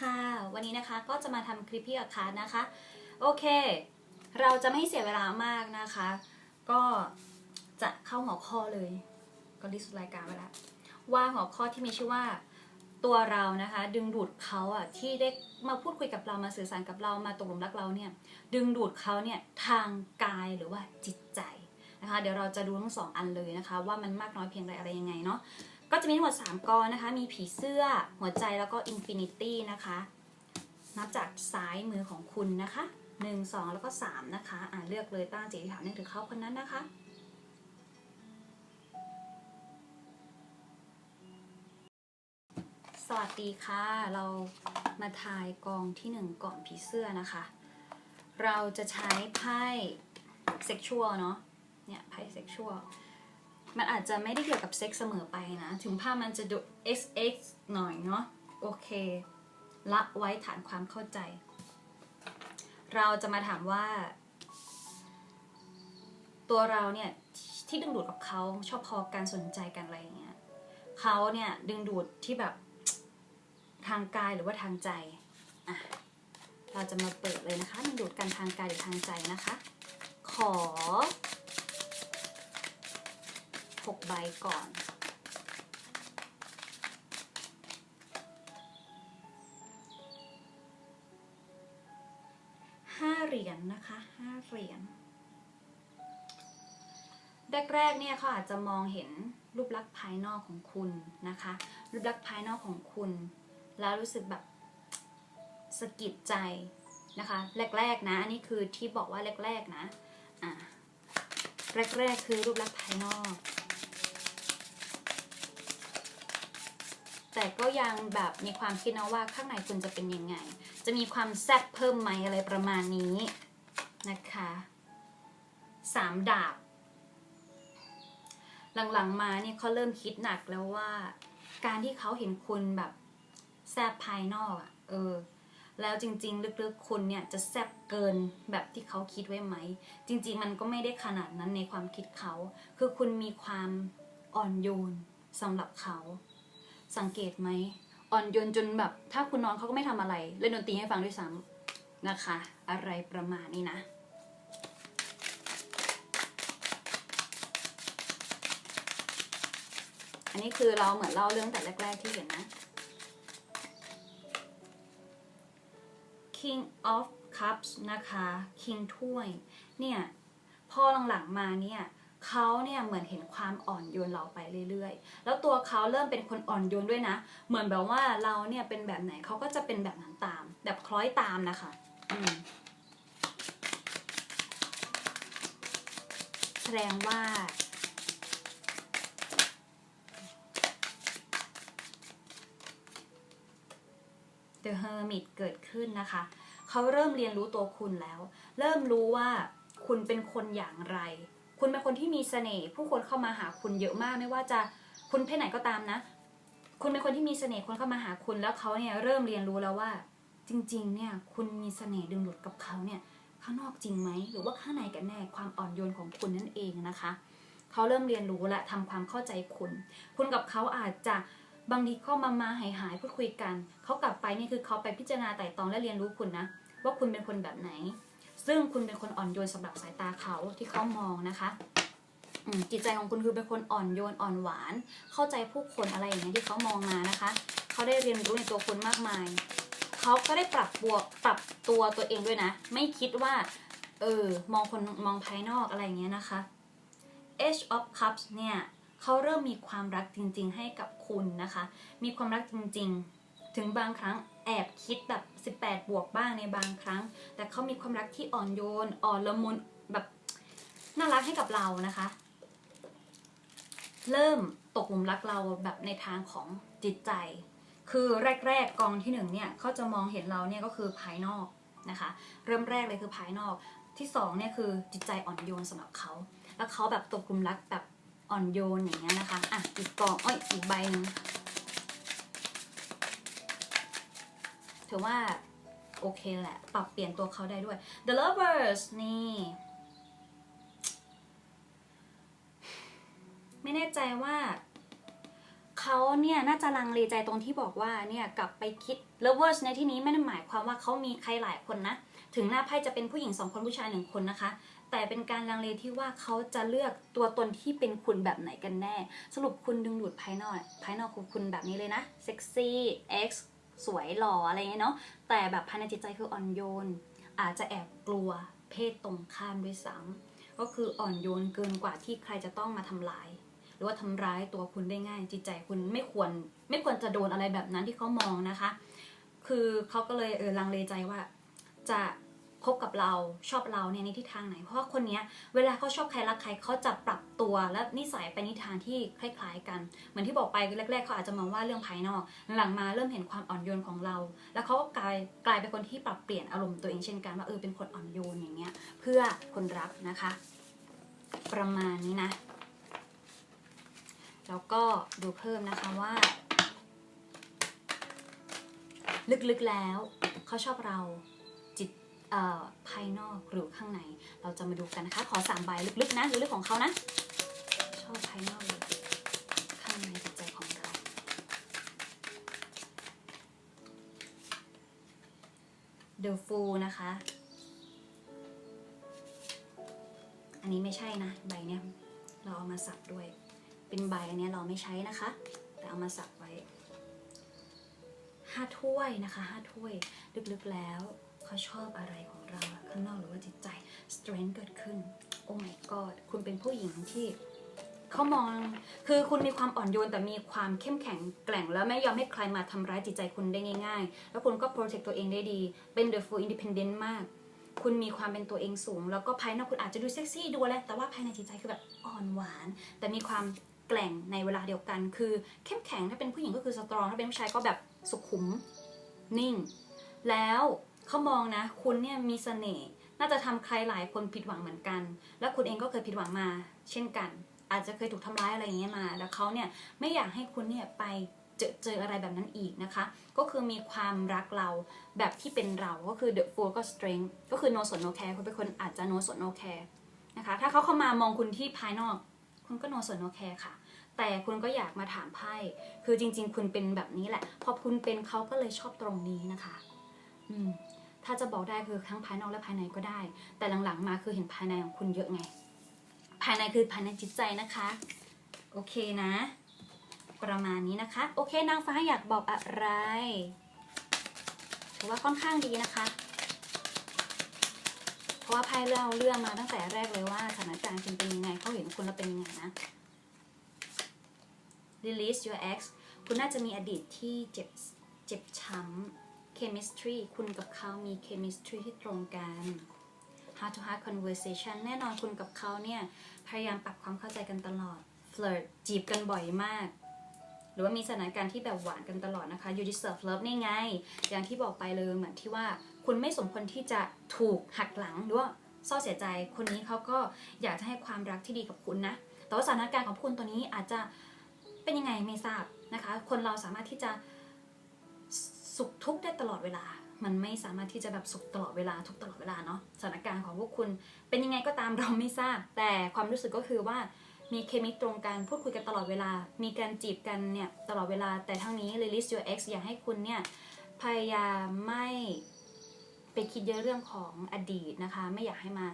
ค่ะ วันนี้นะคะก็จะมาทำคลิปพี่กับคาร์นะคะ โอเค เราจะไม่เสียเวลามากนะคะ ก็จะเข้าหัวข้อเลย ก็ลิสต์รายการไว้แล้วว่าหัวข้อที่มีชื่อว่าตัวเรานะคะ ดึงดูดเขาอะที่ได้มาพูดคุยกับเรามาสื่อสารกับเรามาตกหลุมรักเราเนี่ย ดึงดูดเขาเนี่ยทางกายหรือว่าจิตใจนะคะ เดี๋ยวเราจะดูทั้งสองอันเลยนะคะ ว่ามันมากน้อยเพียงไรอะไรยังไงเนาะ ก็จะมีทั้งหมด 3กอนะคะ มีผีเสื้อ หัวใจแล้วก็อินฟินิตี้นะคะ นับจากซ้ายมือของคุณนะคะ 1 2 แล้วก็ 3 นะคะ อ่าเลือกเลยตั้งจิตอธิษฐานนึกถึงเขาคนนั้นนะคะสวัสดีค่ะ เรามาทายกองที่1ก่อนผีเสื้อนะคะ เราจะใช้ไพ่เซ็กชวลเนาะเนี่ยไพ่เซ็กชวล มันอาจจะไม่ได้เกี่ยวกับเซ็กส์เสมอไปนะ ถึงภาพมันจะดู XX หน่อยเนาะโอเค ละไว้ฐานความเข้าใจ เราจะมาถามว่า ตัวเราเนี่ย ที่ดึงดูดกับเขาชอบพอการสนใจกันอะไรเงี้ยเขาเนี่ยดึงดูดที่แบบทางกายหรือว่าทางใจอะเราจะมาเปิดเลยนะคะดึงดูดกันทางกายหรือทางใจนะคะ ขอ 6 ใบก่อน ห้าเหรียญนนะคะห้าเหรียญแรกๆเนี่ยเขาอาจจะมองเห็นรูปลักษณ์ภายนอกของคุณนะคะ รูปลักษณ์ภายนอกของคุณ แล้วรู้สึกแบบสะกิดใจนะคะ แรกๆนะอันนี้คือที่บอกว่าแรกๆนะอะแรกๆคือรูปลักษณ์ภายนอก แต่ก็ยังแบบมีความคิดนะว่าข้างในคุณจะเป็นยังไง จะมีความแซ่บเพิ่มไหมอะไรประมาณนี้นะคะสามดาบ หลังๆมาเนี่ยเขาเริ่มคิดหนักแล้วว่า การที่เขาเห็นคุณแบบแซ่บภายนอกอะเออ แล้วจริง ๆ ลึกๆคุณเนี่ยจะแซ่บเกินแบบที่เขาคิดไว้ไหม จริง ๆ มันก็ไม่ได้ขนาดนั้นในความคิดเขา คือคุณมีความอ่อนโยนสำหรับเขา สังเกตไหมอ่อนโยนจนแบบ ถ้าคุณนอนเขาก็ไม่ทำอะไร เล่นดนตรีให้ฟังด้วยซ้ำนะคะ อะไรประมาณนี้นะอันนี้คือเราเหมือนเล่าเรื่องแต่แรก ๆ ที่เห็นนะ King of Cups นะคะ King ถ้วย เนี่ย พอหลัง ๆ มาเนี่ย เขาเนี่ยเหมือนเห็นความอ่อนโยนเราไปเรื่อยๆ แล้วตัวเขาเริ่มเป็นคนอ่อนโยนด้วยนะ เหมือนแบบว่าเราเนี่ยเป็นแบบไหนเขาก็จะเป็นแบบนั้นตาม แบบคล้อยตามนะคะแสดงว่า The Hermit เกิดขึ้นนะคะ เขาเริ่มเรียนรู้ตัวคุณแล้ว เริ่มรู้ว่าคุณเป็นคนอย่างไร คุณเป็นคนที่มีเสน่ห์ผู้คนเข้ามาหาคุณเยอะมาก ไม่ว่าจะคุณเพศไหนก็ตามนะ คุณเป็นคนที่มีเสน่ห์คนเข้ามาหาคุณแล้วเขาเนี่ยเริ่มเรียนรู้แล้วว่า จริง ๆ เนี่ย คุณมีเสน่ห์ดึงดูดกับเขาเนี่ย ข้างนอกจริงไหมหรือว่าข้างในกันแน่ความอ่อนโยนของคุณนั่นเองนะคะเขาเริ่มเรียนรู้และทำความเข้าใจคุณ คุณกับเขาอาจจะบางทีก็มามาหายหายๆพูดคุยกัน เขากลับไปนี่คือเขาไปพิจารณาไต่ตองและเรียนรู้คุณนะ ว่าคุณเป็นคนแบบไหน ซึ่งคุณเป็นคนอ่อนโยนสำหรับสายตาเขาที่เขามองนะคะจิตใจของคุณคือเป็นคนอ่อนโยนอ่อนหวาน เข้าใจผู้คนอะไรอย่างเงี้ยที่เขามองมานะคะ เขาได้เรียนรู้ในตัวคุณมากมาย เขาก็ได้ปรับบวกปรับตัวตัวเองด้วยนะ ไม่คิดว่า เออ มองคนมองภายนอกอะไรอย่างเงี้ยนะคะ Age of Cups เนี่ยเขาเริ่มมีความรักจริง ๆ ให้กับคุณนะคะ มีความรักจริง ๆ ถึงบางครั้งแอบคิดแบบ 18 บวกบ้างในบางครั้ง แต่เขามีความรักที่อ่อนโยน อ่อนละมุนแบบน่ารักให้กับเรานะคะ เริ่มตกหลุมรักเราแบบในทางของจิตใจ คือแรกๆกองที่หนึ่งเนี่ยเขาจะมองเห็นเราเนี่ยก็คือภายนอกนะคะ เริ่มแรกเลยคือภายนอกที่สองเนี่ยคือจิตใจอ่อนโยนสำหรับเขาแล้วเขาแบบตกหลุมรักแบบอ่อนโยนอย่างเงี้ยนะคะอะอีกกองอ้อยอีกใบหนึ่ง ถือว่าโอเคแหละ ปรับเปลี่ยนตัวเขาได้ด้วย The Lovers นี่ ไม่แน่ใจว่าเขาเนี่ยน่าจะลังเลใจตรงที่บอกว่าเนี่ยกลับไปคิด lovers ในที่นี้ไม่ได้หมายความว่าเขามีใครหลายคนนะ ถึงหน้าไพ่จะเป็นผู้หญิงสองคนผู้ชายหนึ่งคนนะคะแต่เป็นการลังเลที่ว่าเขาจะเลือกตัวตนที่เป็นคุณแบบไหนกันแน่ สรุปคุณดึงดูดภายนอก ภายนอกของคุณแบบนี้เลยนะ เซ็กซี่เอ็กซ์ สวยหล่ออะไรเงี้ยเนาะแต่แบบภายในจิตใจคืออ่อนโยน อาจจะแอบกลัวเพศตรงข้ามด้วยซ้ำก็คืออ่อนโยนเกินกว่าที่ใครจะต้องมาทำลาย หรือว่าทำร้ายตัวคุณได้ง่าย จิตใจคุณไม่ควร ไม่ควรจะโดนอะไรแบบนั้นที่เขามองนะคะ คือเขาก็เลยเออลังเลใจว่าจะ คบกับเราชอบเราเนี่ยในทิศทางไหน เพราะว่าคนเนี้ยเวลาเขาชอบใครรักใครเขาจะปรับตัวและนิสัยไปในทางที่คล้ายๆ กัน เหมือนที่บอกไปแรกๆเขาอาจจะมองว่าเรื่องภายนอก หลังมาเริ่มเห็นความอ่อนโยนของเรา แล้วเขาก็กลายกลายเป็นคนที่ปรับเปลี่ยนอารมณ์ตัวเองเช่นกันว่าเออเป็นคนอ่อนโยนอย่างเงี้ยเพื่อคนรักนะคะ ประมาณนี้นะ แล้วก็ดูเพิ่มนะคะว่า ลึกๆแล้วเขาชอบเรา ภายนอกหรือข้างใน เราจะมาดูกันนะคะ ขอสามใบลึกๆนะลึกๆของเขานะ ชอบภายนอกหรือข้างในจิตใจของเรา The Fool นะคะ อันนี้ไม่ใช่นะ ใบเนี้ยเราเอามาสับด้วย เป็นใบอันเนี้ยเราไม่ใช้นะคะ แต่เอามาสับไว้ห้าถ้วยนะคะห้าถ้วย ลึกๆแล้ว เขาชอบอะไรของเราข้างนอกหรือว่าจิตใจ strength เกิดขึ้น โอ้ my god คุณเป็นผู้หญิงที่เขามองคือคุณมีความอ่อนโยนแต่มีความเข้มแข็งแกร่ง แล้วไม่ยอมให้ใครมาทำร้ายจิตใจคุณได้ง่าย ๆ แล้วคุณก็ protect ตัวเองได้ดี เป็น the full independent มาก คุณมีความเป็นตัวเองสูง แล้วก็ภายนอกคุณอาจจะดูเซ็กซี่ดูอะไรแต่ว่าภายในจิตใจคือแบบอ่อนหวาน แต่มีความแกร่งในเวลาเดียวกัน คือเข้มแข็งถ้าเป็นผู้หญิงก็คือสตรองถ้าเป็นผู้ชายก็แบบสุขุมนิ่ง แล้ว เขามองนะ คุณเนี่ยมีเสน่ห์น่าจะทำใครหลายคนผิดหวังเหมือนกัน แล้วคุณเองก็เคยผิดหวังมา เช่นกัน อาจจะเคยถูกทำร้ายอะไรอย่างเงี้ยมา แล้วเขาเนี่ยไม่อยากให้คุณเนี่ยไปเจอเจออะไรแบบนั้นอีกนะคะ ก็คือมีความรักเราแบบที่เป็นเราก็คือ the fool ก็ strength ก็คือ no สน no care คุณเป็นคนอาจจะ no สน no care นะคะ ถ้าเขาเข้ามามองคุณที่ภายนอก คุณก็ no สน no care ค่ะ แต่คุณก็อยากมาถามไพ่คือจริง ๆ คุณเป็นแบบนี้แหละ พอคุณเป็นเขาก็เลยชอบตรงนี้นะคะ อืม ถ้าจะบอกได้คือทั้งภายนอกและภายในก็ได้ แต่หลังๆ มาคือเห็นภายในของคุณเยอะไง ภายในคือภายในจิตใจนะคะ โอเคนะ ประมาณนี้นะคะ โอเคนางฟ้าอยากบอกอะไรถือว่าค่อนข้างดีนะคะ เพราะว่าไพ่เราเรื่องมาตั้งแต่แรกเลยว่าสถานการณ์คุณเป็นยังไงเขาเห็นคุณแล้วเป็นยังไงนะ release your ex คุณน่าจะมีอดีตที่เจ็บเจ็บช้ำ chemistry คุณกับเขามี chemistry ที่ตรงกัน heart to heart conversation แน่นอนคุณกับเขาเนี่ย พยายามปรับความเข้าใจกันตลอด flirt จีบกันบ่อยมาก หรือว่ามีสถานการณ์ที่แบบหวานกันตลอดนะคะ you deserve love นี่ไง อย่างที่บอกไปเลยเหมือนที่ว่า คุณไม่สมควรที่จะถูกหักหลังหรือว่าเศร้าเสียใจ คนนี้เขาก็อยากจะให้ความรักที่ดีกับคุณนะ แต่ว่าสถานการณ์ของคุณตัวนี้อาจจะเป็นยังไงไม่ทราบนะคะ คนเราสามารถที่จะ สุขทุกข์ได้ตลอดเวลา มันไม่สามารถที่จะแบบสุขตลอดเวลาทุกตลอดเวลาเนาะสถานการณ์ของพวกคุณ เป็นยังไงก็ตามเราไม่ทราบ แต่ความรู้สึกก็คือว่ามีเคมีตรงกันพูดคุยกันตลอดเวลา มีการจีบกันเนี่ยตลอดเวลาแต่ทั้งนี้ release your ex อยากให้คุณเนี่ยพยายามไม่ไปคิดเยอะเรื่องของอดีตนะคะ ไม่อยากให้มา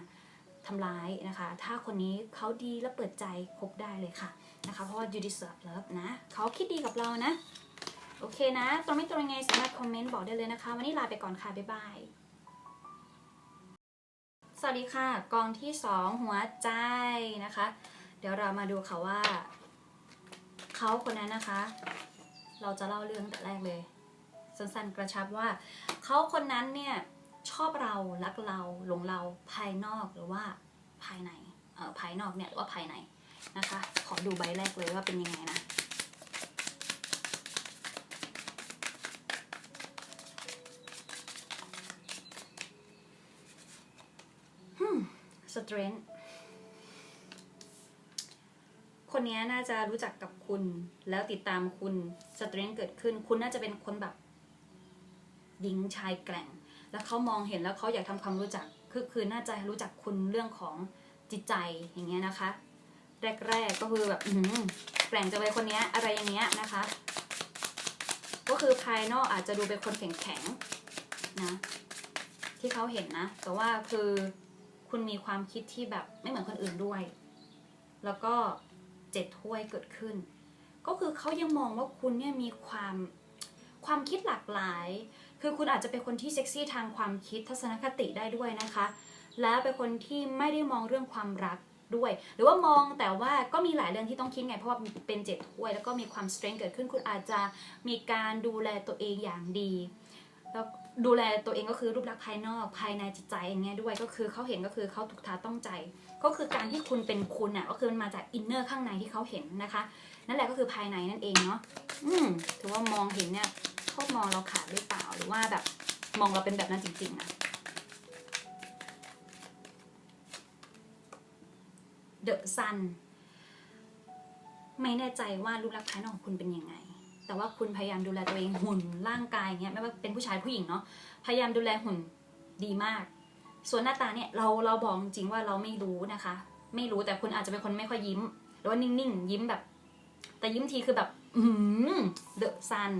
ทำร้ายนะคะ ถ้าคนนี้เขาดีและเปิดใจคบได้เลยค่ะนะคะ เพราะว่า you deserve love นะเขาคิดดีกับเรานะ โอเคนะ ตรงไม่ตรงยังไงสามารถคอมเมนต์บอกได้เลยนะคะ วันนี้ลาไปก่อนค่ะ บ๊ายบาย สวัสดีค่ะ กองที่ 2 หัวใจนะคะ เดี๋ยวเรามาดูค่ะว่า เขาคนนั้นนะคะ เราจะเล่าเรื่องแต่แรกเลย สั้นๆกระชับว่า เขาคนนั้นเนี่ยชอบเรารักเราหลงเราภายนอกหรือว่าภายในเอ่อภายนอกเนี่ยหรือว่าภายในนะคะ ขอดูใบแรกเลยว่าเป็นยังไงนะ สเตรนคนนี้น่าจะรู้จักกับคุณ แล้วติดตามคุณสเตรน h เกิดขึ้น คุณน่าจะเป็นคนแบบหญิงชายแกร่ง แล้วเขามองเห็นแล้วเขาอยากทำความรู้จัก คือคือน่าจะรู้จักคุณเรื่องของจิตใจอย่างเงี้ยนะคะ แรกๆก็คือแบบอื้อหือกร่งจังเลยคนนี้อะไรอย่างเงี้ยนะคะ ก็คือภายนอกอาจจะดูเป็นคนแข็งๆนะที่เขาเห็นนะ แต่ว่าคือ คุณมีความคิดที่แบบไม่เหมือนคนอื่นด้วย แล้วก็เจ็ดถ้วยเกิดขึ้น ก็คือเขายังมองว่าคุณเนี่ยมีความความคิดหลากหลาย คือคุณอาจจะเป็นคนที่เซ็กซี่ทางความคิดทัศนคติได้ด้วยนะคะ และเป็นคนที่ไม่ได้มองเรื่องความรักด้วย หรือว่ามองแต่ว่าก็มีหลายเรื่องที่ต้องคิดไง เพราะว่าเป็นเจ็ดถ้วย แล้วก็มีความสเตรน g เกิดขึ้น คุณอาจจะมีการดูแลตัวเองอย่างดี แล้ว ดูแลตัวเองก็คือรูปลักษณ์ภายนอกภายในจิตใจอย่างเงี้ยด้วยก็คือเขาเห็นก็คือเขาถูกทาต้องใจ ก็คือการที่คุณเป็นคุณอะก็คือมันมาจากอินเนอร์ข้างในที่เขาเห็นนะคะ นั่นแหละก็คือภายในนั่นเองเนาะอืมถือว่ามองเห็นเนี่ยเขามองเราขาดหรือเปล่าหรือว่าแบบมองเราเป็นแบบนั้นจริงๆอะ The Sun ไม่แน่ใจว่ารูปลักษณ์ภายนอกของคุณเป็นยังไง แต่ว่าคุณพยายามดูแลตัวเองหุ่นร่างกายเงี้ยไม่ว่าเป็นผู้ชายผู้หญิงเนาะพยายามดูแลหุ่นดีมาก ส่วนหน้าตาเนี่ยเราเราบอกจริงว่าเราไม่รู้นะคะ ไม่รู้แต่คุณอาจจะเป็นคนไม่ค่อยยิ้มหรือว่านิ่งๆยิ้มแบบ แต่ยิ้มทีคือแบบอืมเดอะซัน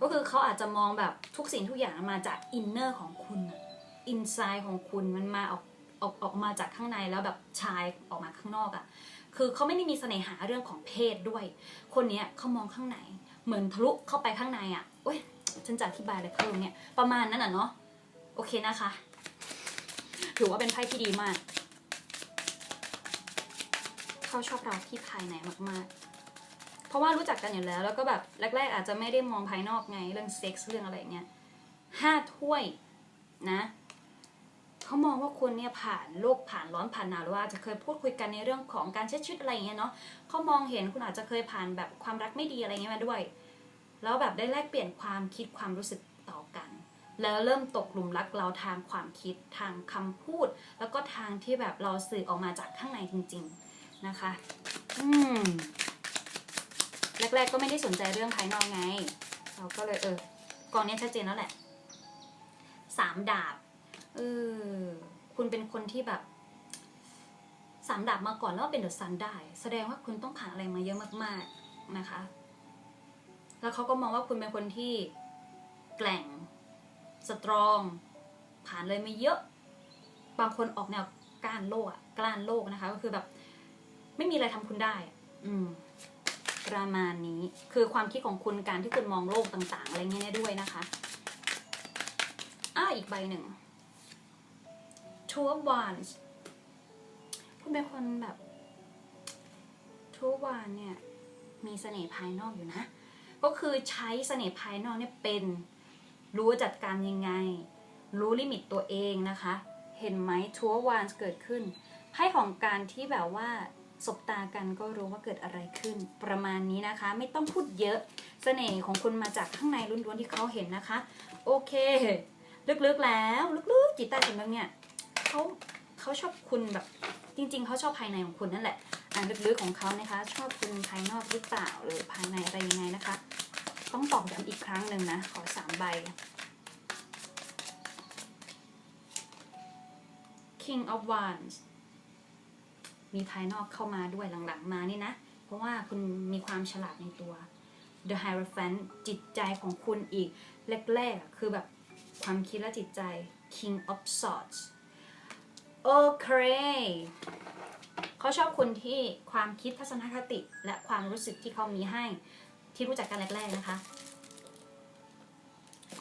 ก็คือเขาอาจจะมองแบบทุกสิ่งทุกอย่างมาจากอินเนอร์ของคุณอินไซด์ของคุณมันมาออกออกออกมาจากข้างในแล้วแบบชายออกมาข้างนอกอะ่ะ คือเขาไม่ได้มีเสน่หาเรื่องของเพศด้วย คนเนี้ยเขามองข้างใน เหมือนทะลุเข้าไปข้างในอะ่ะโอ้ยฉันจะอธิบายอะไรเพิ่มเนี่ย ประมาณนั้นอะเนาะโอเคนะคะ ถือว่าเป็นไพ่ที่ดีมาก เขาชอบเราที่ภายในมากๆ เพราะว่ารู้จักกันอยู่แล้ว แล้วก็แบบแรก ๆ อาจจะไม่ได้มองภายนอกไงเรื่องเซ็กส์เรื่องอะไรเงี้ยห้าถ้วยนะ เขามองว่าคุณเนี่ยผ่านโลกผ่านร้อนผ่านหนาวหรือว่าจะเคยพูดคุยกันในเรื่องของการใช้ชีวิตอะไรอย่างเงี้ยเนาะเขามองเห็นคุณอาจจะเคยผ่านแบบความรักไม่ดีอะไรเงี้ยมาด้วย แล้วแบบได้แลกเปลี่ยนความคิดความรู้สึกต่อกัน แล้วเริ่มตกหลุมรักเราทางความคิดทางคำพูด แล้วก็ทางที่แบบเราสื่อออกมาจากข้างในจริง ๆนะคะ อืมแรกๆก็ไม่ได้สนใจเรื่องภายนอกไง เราก็เลยเออกองนี้ชัดเจนแล้วแหละสามดาบ เออคุณเป็นคนที่แบบสามดาบมาก่อนแล้วเป็นเดอะซันได้ แสดงว่าคุณต้องผ่านอะไรมาเยอะมาก ๆนะคะ แล้วเขาก็มองว่าคุณเป็นคนที่แกล่งสตรอง ผ่านเลยมาเยอะ บางคนออกแนวกล้านโลกอะกล้านโลกนะคะ ก็คือแบบ ไม่มีอะไรทำคุณได้ อืมประมาณนี้คือความคิดของคุณการที่คุณมองโลกต่าง ๆ อะไรเงี้ยด้วยนะคะ อ้าอีกใบหนึ่ง Two of Wands คุณเป็นคนแบบ Two of Wands เนี่ย มีเสน่ห์ภายนอกอยู่นะ ก็คือใช้เสน่ห์ภายนอกเนี่ยเป็นรู้จัดการยังไง รู้ลิมิตตัวเองนะคะ เห็นไหม Two of Wands เกิดขึ้นไพ่ของการที่แบบว่าสบตากันก็รู้ว่าเกิดอะไรขึ้น ประมาณนี้นะคะ ไม่ต้องพูดเยอะเสน่ห์ของคุณมาจากข้างในล้วนๆที่เขาเห็นนะคะ โอเค ลึกๆแล้ว ลึกๆจิตใต้สำนึกเนี่ย เขาเขาชอบคุณแบบจริง ๆเขาชอบภายในของคุณนั่นแหละอ่านลึกๆของเขานะคะ ชอบคุณภายนอกหรือเปล่าหรือภายในอะไรยังไงนะคะ ต้องตอกย้ำอีกครั้งหนึ่งนะ ขอสามใบ King of Wands มีภายนอกเข้ามาด้วยหลังๆมานี่นะ เพราะว่าคุณมีความฉลาดในตัว The Hierophant จิตใจของคุณอีกแรกๆคือแบบความคิดและจิตใจ King of Swords โอเคเขาชอบคุณที่ความคิดทัศนคติ และความรู้สึกที่เขามีให้ที่รู้จักกันแรกๆนะคะ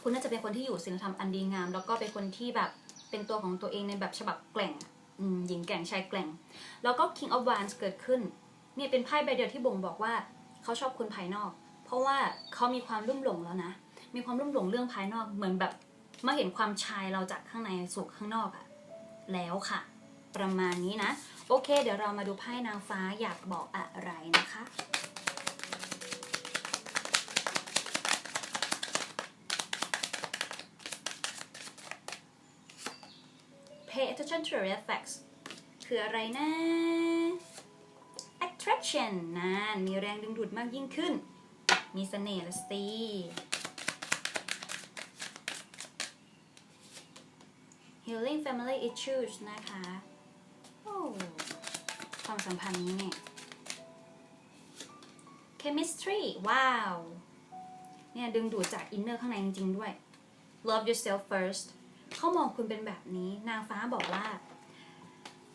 คุณน่าจะเป็นคนที่อยู่ศีลธรรมอันดีงาม แล้วก็เป็นคนที่แบบเป็นตัวของตัวเองในแบบฉบับแกร่งหญิงแกร่งชายแกร่ง แล้วก็ King of Wands เกิดขึ้น เนี่ยเป็นไพ่ใบเดียวที่บ่งบอกว่าเขาชอบคุณภายนอก เพราะว่าเขามีความรุ่มหลงแล้วนะ มีความรุ่มหลงเรื่องภายนอกเหมือนแบบมาเห็นความชายเราจากข้างในสู่ข้างนอกอะ แล้วค่ะ ประมาณนี้นะ โอเค เดี๋ยวเรามาดูไพ่นางฟ้าอยากบอกอะไรนะคะ pay attention to red flags คืออะไรนะ attraction นะมีแรงดึงดูดมากยิ่งขึ้น มีเสน่ห์ละสิ healing family issues นะคะโอ้ความสัมพันธ์นี้เนี่ย chemistry ว้าว เนี่ยดึงดูดจากอินเนอร์ข้างในจริงๆด้วย love yourself first เขามองคุณเป็นแบบนี้ นางฟ้าบอกว่า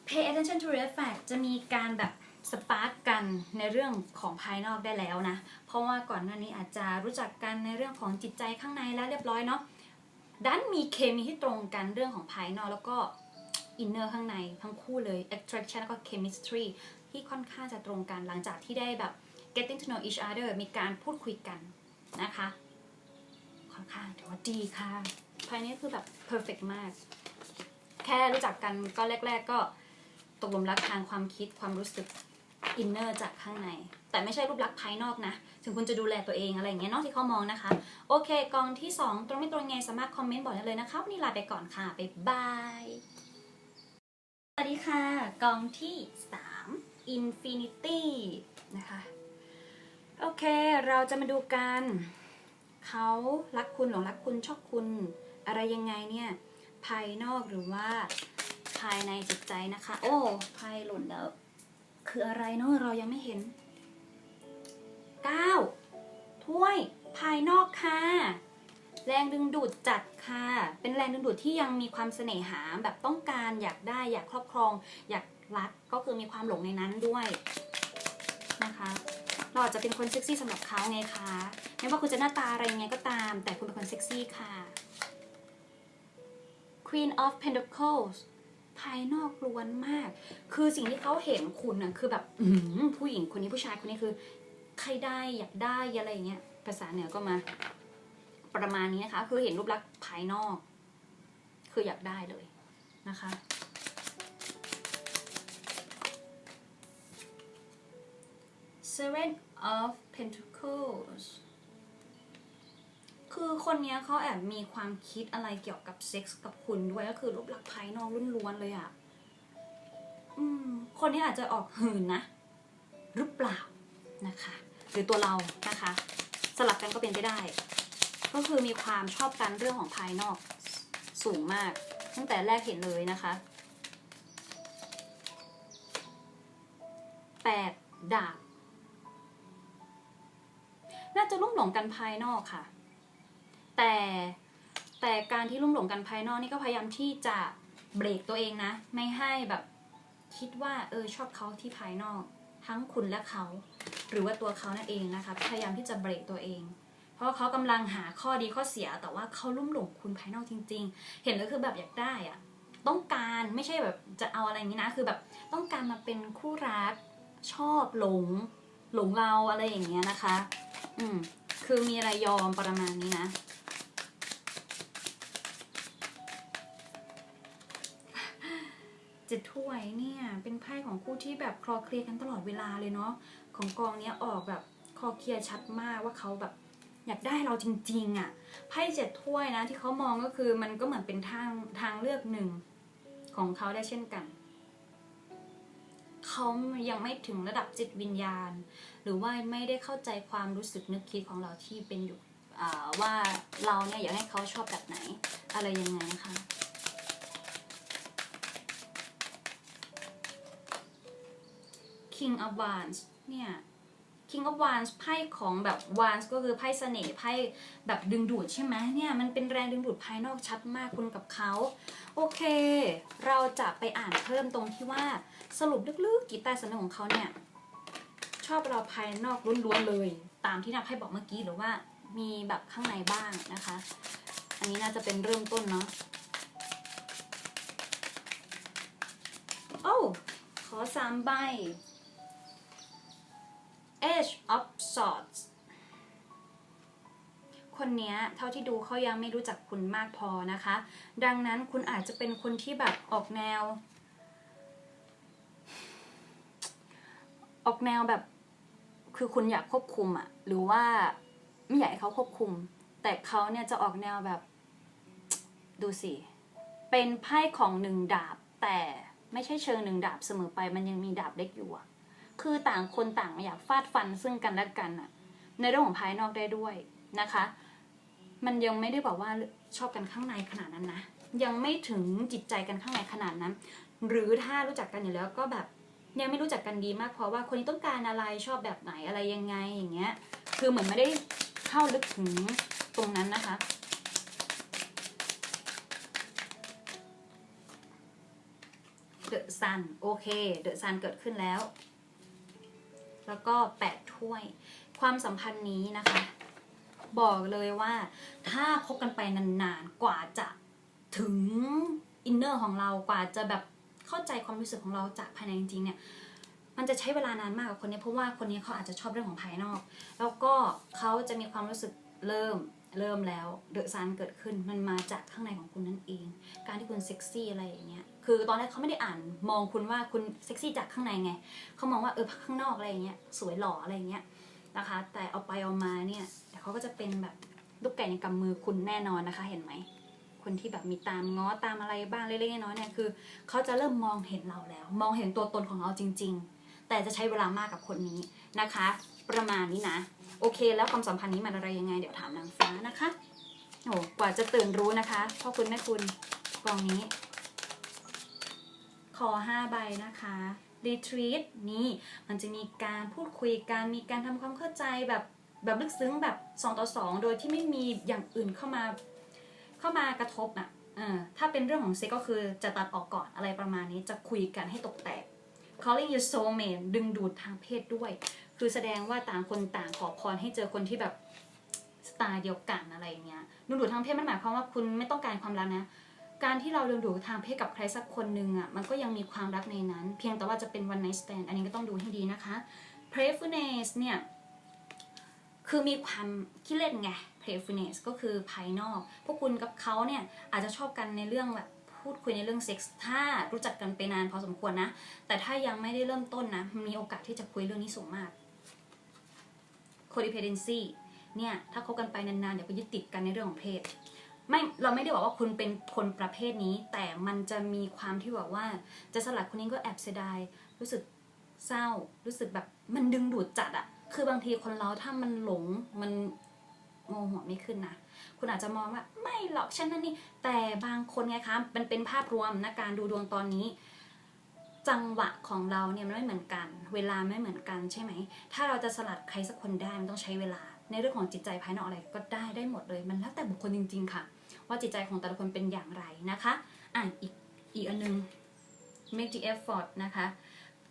pay attention to red flag จะมีการแบบสปาร์กกันในเรื่องของภายนอกได้แล้วนะ เพราะว่าก่อนหน้านี้อาจจะรู้จักกันในเรื่องของจิตใจข้างในแล้วเรียบร้อยเนาะ ดันมีเคมีที่ตรงกันเรื่องของภายนอกแล้วก็อินเนอร์ข้างในทั้งคู่เลย attraction แล้วก็ chemistry ที่ค่อนข้างจะตรงกันหลังจากที่ได้แบบ getting to know each other มีการพูดคุยกันนะคะ ค่อนข้างถือว่าดีค่ะ ภายในคือแบบ perfect มาก แค่รู้จักกันก็แรก ๆ ก็ตกลุมรักทางความคิดความรู้สึก อินเนอร์จากข้างใน แต่ไม่ใช่รูปลักษณ์ภายนอกนะ ถึงคุณจะดูแลตัวเองอะไรอย่างเงี้ยเนอกที่เขามองนะคะ โอเค กองที่ 2 ตรงไม่ตรงยังไงสามารถคอมเมนต์บอกได้เลยนะคะวันนี้ลาไปก่อนค่ะ บ๊ายบาย สวัสดีค่ะ กองที่ 3 Infinity นะคะ โอเค เราจะมาดูกัน เขารักคุณหลงรักคุณชอบคุณ อะไรยังไงเนี่ย ภายนอกหรือว่าภายในจิตใจนะคะ โอ้ไพ่หล่นแล้ว คืออะไรเนาะเรายังไม่เห็น 9. ถ้วยภายนอกค่ะ แรงดึงดูดจัดค่ะ เป็นแรงดึงดูดที่ยังมีความเสน่หาแบบต้องการอยากได้อยากครอบครอง อยากรักก็คือมีความหลงในนั้นด้วยนะคะเราอาจจะเป็นคนเซ็กซี่สำหรับเขาไงคะไม่ว่าคุณจะหน้าตาอะไรยังไงก็ตาม แต่คุณเป็นคนเซ็กซี่ค่ะ Queen of Pentacles ภายนอกล้วนมาก คือสิ่งที่เขาเห็นคุณน่ะคือแบบผู้หญิงคนนี้ผู้ชายคนนี้คือ ใครได้อยากได้อะไรเงี้ยภาษาเหนือก็มา ประมาณนี้นะคะ คือเห็นรูปลักษณ์ภายนอก คืออยากได้เลยนะคะ Seven of Pentacles คือคนนี้เขาแอบมีความคิดอะไรเกี่ยวกับเซ็กส์กับคุณด้วยก็คือรูปลักษณ์ภายนอกล้วนๆเลยอะ่ะอืม คนนี้อาจจะออกหื่นนะ หรือเปล่านะคะ หรือตัวเรานะคะ สลับกันก็เป็นไปได้ ก็คือมีความชอบกันเรื่องของภายนอกสูงมาก ตั้งแต่แรกเห็นเลยนะคะแปดดาบน่าจะลุ่มหลงกันภายนอกค่ะ แต่แต่การที่ลุ่มหลงกันภายนอกนี่ก็พยายามที่จะเบรกตัวเองนะ ไม่ให้แบบคิดว่าเออชอบเขาที่ภายนอก ทั้งคุณและเขา หรือว่าตัวเขานั่นเองนะคะ พยายามที่จะเบรกตัวเอง เพราะเขากำลังหาข้อดีข้อเสีย แต่ว่าเขาลุ่มหลงคุณภายนอกจริง ๆ เห็นก็คือแบบอยากได้อะต้องการไม่ใช่แบบจะเอาอะไรอย่างนี้นะ คือแบบต้องการมาเป็นคู่รักชอบหลง หลงเราอะไรอย่างเงี้ยนะคะ อืมคือมีอะไรยอมประมาณนี้นะ เจ็ดถ้วยเนี่ย เป็นไพ่ของคู่ที่แบบคลอเคลียร์กันตลอดเวลาเลยเนาะของกองเนี้ยออกแบบคลอเคลียร์ชัดมากว่าเขาแบบอยากได้เราจริง ๆอะ่ะไพ่เจ็ดถ้วยนะ ที่เขามองก็คือมันก็เหมือนเป็นทางทางเลือกหนึ่งของเขาได้เช่นกันเขายังไม่ถึงระดับจิตวิญญาณ หรือว่าไม่ได้เข้าใจความรู้สึกนึกคิดของเราที่เป็นอยู่ว่าเราเนี่ยอยากให้เขาชอบแบบไหน อะไรยังไงนะคะ King of Wands เนี่ย King of Wands ไพ่ของแบบ Wands ก็คือไพ่เสน่ห์ไพ่แบบดึงดูดใช่ไหมเนี่ย มันเป็นแรงดึงดูดภายนอกชัดมากคุณกับเขา โอเค เราจะไปอ่านเพิ่มตรงที่ว่าสรุปลึกๆกีตาร์สนองของเขาเนี่ย ชอบเราภายนอกล้วนๆเลย ตามที่นับให้บอกเมื่อกี้หรือว่ามีแบบข้างในบ้างนะคะ อันนี้น่าจะเป็นเริ่มต้นเนาะโอ้ขอสามใบ Age of Swords คนเนี้ยเท่าที่ดูเขายังไม่รู้จักคุณมากพอนะคะ ดังนั้นคุณอาจจะเป็นคนที่แบบออกแนว ออกแนวแบบ คือคุณอยากควบคุมอะหรือว่าไม่อยากให้เขาควบคุม แต่เขาเนี่ยจะออกแนวแบบ ดูสิ เป็นไพ่ของหนึ่งดาบ แต่ไม่ใช่เชิงหนึ่งดาบเสมอไป มันยังมีดาบเล็กอยู่อะ คือต่างคนต่างอยากฟาดฟันซึ่งกันและกันอะในเรื่องของภายนอกได้ด้วยนะคะ มันยังไม่ได้บอกว่าชอบกันข้างในขนาดนั้นนะ ยังไม่ถึงจิตใจกันข้างในขนาดนั้น หรือถ้ารู้จักกันอยู่แล้วก็แบบยังไม่รู้จักกันดีมากเพราะว่าคนนี้ต้องการอะไรชอบแบบไหนอะไรยังไงอย่างเงี้ย คือเหมือนไม่ได้เข้าลึกถึงตรงนั้นนะคะเดอะซันโอเคเดอะซันเกิดขึ้นแล้ว แล้วก็แปดถ้วย ความสัมพันธ์นี้นะคะ บอกเลยว่าถ้าคบกันไปนานๆ กว่าจะถึงอินเนอร์ของเรากว่าจะแบบเข้าใจความรู้สึกของเราจากภายในจริงๆเนี่ยมันจะใช้เวลานานมากกับคนนี้เพราะว่าคนนี้เขาอาจจะชอบเรื่องของภายนอก แล้วก็เขาจะมีความรู้สึกเริ่ม เริ่มแล้วเดอะซันเกิดขึ้นมันมาจากข้างในของคุณนั่นเอง การที่คุณเซ็กซี่อะไรอย่างเงี้ยคือตอนแรกเขาไม่ได้อ่านมองคุณว่าคุณเซ็กซี่จากข้างในไงเขามองว่าเออข้างนอกอะไรอย่างเงี้ยสวยหล่ออะไรอย่างเงี้ยนะคะ แต่เอาไปเอามาเนี่ยเดี๋ยวเขาก็จะเป็นแบบลูกไก่ในกำมือคุณแน่นอนนะคะ เห็นไหมคนที่แบบมีตามง้อตามอะไรบ้างเล็กๆน้อยๆเนี่ยคือเขาจะเริ่มมองเห็นเราแล้ว มองเห็นตัวตนของเราจริง ๆ แต่จะใช้เวลามากกับคนนี้นะคะ ประมาณนี้นะ โอเค แล้วความสัมพันธ์นี้มันอะไรยังไง เดี๋ยวถามนางฟ้านะคะโอ้กว่าจะตื่นรู้นะคะพ่อคุณแม่คุณกองนี้ขอห้าใบนะคะ retreat นี่มันจะมีการพูดคุยกันมีการทำความเข้าใจแบบแบบลึกซึ้งแบบ2ต่อ2 โดยที่ไม่มีอย่างอื่นเข้ามาเข้ามากระทบอะเออถ้าเป็นเรื่องของเซ็กก็คือจะตัดออกก่อนอะไรประมาณนี้จะคุยกันให้ตกแตก calling you soulmate ดึงดูดทางเพศด้วย คือแสดงว่าต่างคนต่างขอพรให้เจอคนที่แบบสไตล์เดียวกันอะไรเงี้ยดึงดูดทางเพศมันหมายความว่าคุณไม่ต้องการความรักนะ การที่เราดึงดูดทางเพศกับใครสักคนหนึ่งอะมันก็ยังมีความรักในนั้น เพียงแต่ว่าจะเป็น one night stand อันนี้ก็ต้องดูให้ดีนะคะ playfulness เนี่ยคือมีความขี้เล่นไง playfulness ก็คือภายนอก พวกคุณกับเขาเนี่ยอาจจะชอบกันในเรื่องแบบพูดคุยในเรื่องเซ็กส์ถ้ารู้จักกันไปนานพอสมควรนะ แต่ถ้ายังไม่ได้เริ่มต้นนะมีโอกาสที่จะคุยเรื่องนี้สูงมาก codependency เนี่ยถ้าคบกันไปนานๆเดี๋ยวก็ยึดติดกันในเรื่องของเพศไม่เราไม่ได้บอกว่าคุณเป็นคนประเภทนี้ แต่มันจะมีความที่แบบว่า จะสลัดคนนี้ก็แอบเสียดายรู้สึกเศร้า รู้สึกแบบมันดึงดูดจัดอะคือบางทีคนเราถ้ามันหลงมันโงหัวไม่ขึ้นนะคุณอาจจะมองว่าไม่หรอกฉันนั่นนี่แต่บางคนไงคะมันเป็นภาพรวมนะการดูดวงตอนนี้ จังหวะของเราเนี่ยมันไม่เหมือนกัน เวลาไม่เหมือนกันใช่ไหม ถ้าเราจะสลัดใครสักคนได้มันต้องใช้เวลา ในเรื่องของจิตใจภายนอกอะไรก็ได้ได้หมดเลย มันแล้วแต่บุคคลจริง ๆ ค่ะ ว่าจิตใจของแต่ละคนเป็นอย่างไรนะคะ อ่านอีกอีกอันนึง make the effort นะคะ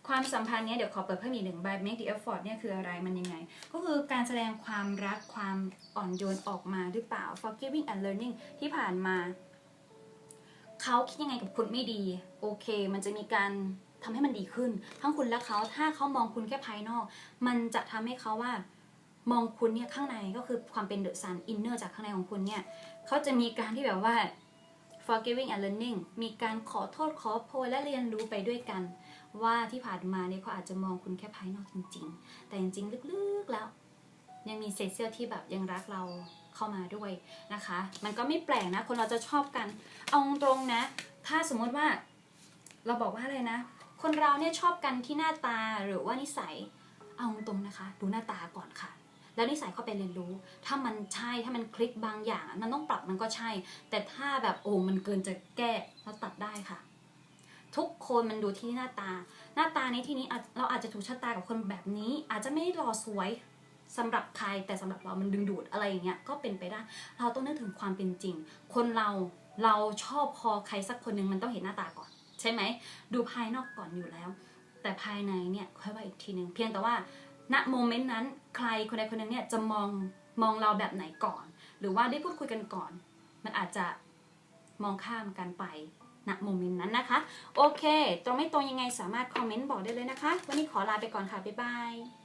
ความสัมพันธ์เนี้ยเดี๋ยวขอเปิดเพิ่มอีกหนึ่งใบ make the effort เนี่ยคืออะไรมันยังไง ก็คือการแสดงความรักความอ่อนโยนออกมาหรือเปล่า forgiving and learning ที่ผ่านมา เขาคิดยังไงกับคุณไม่ดี โอเค มันจะมีการทำให้มันดีขึ้น ทั้งคุณและเขาถ้าเขามองคุณแค่ภายนอก มันจะทำให้เขาว่ามองคุณเนี่ยข้างในก็คือความเป็นเดอะซันอินเนอร์จากข้างในของคุณเนี่ยเขาจะมีการที่แบบว่า forgiving and learning มีการขอโทษขอโพยและเรียนรู้ไปด้วยกัน ว่าที่ผ่านมาเนี่ยเขาอาจจะมองคุณแค่ภายนอกจริง ๆ แต่จริงๆ ลึกๆแล้ว ยังมีเศษเสี้ยวที่แบบยังรักเรา เข้ามาด้วยนะคะ มันก็ไม่แปลกนะ คนเราจะชอบกัน เอาตรงๆนะ ถ้าสมมติว่า เราบอกว่าอะไรนะ คนเราเนี่ยชอบกันที่หน้าตาหรือว่านิสัย เอาตรงนะคะ ดูหน้าตาก่อนค่ะ แล้วนิสัยเข้าไปเรียนรู้ ถ้ามันใช่ ถ้ามันคลิกบางอย่าง มันต้องปรับมันก็ใช่ แต่ถ้าแบบโอ้มันเกินจะแก้เราตัดได้ค่ะ ทุกคนมันดูที่หน้าตา หน้าตาในที่นี้เราอาจจะถูกชะตากับคนแบบนี้ อาจจะไม่หล่อสวย สำหรับใครแต่สำหรับเรามันดึงดูดอะไรอย่างเงี้ยก็เป็นไปได้ เราต้องนึกถึงความเป็นจริง คนเราเราชอบพอใครสักคนหนึ่งมันต้องเห็นหน้าตาก่อน ใช่ไหมดูภายนอกก่อนอยู่แล้ว แต่ภายในเนี่ยค่อยว่าอีกทีหนึ่งเพียงแต่ว่าณโมเมนต์นั้นใครคนใดคนหนึ่งเนี่ยจะมองมองเราแบบไหนก่อน หรือว่าได้พูดคุยกันก่อน มันอาจจะมองข้ามกันไปณโมเมนต์นั้นนะคะ โอเค ตรงไม่ตรงยังไงสามารถคอมเมนต์บอกได้เลยนะคะ วันนี้ขอลาไปก่อนค่ะ บ๊ายบาย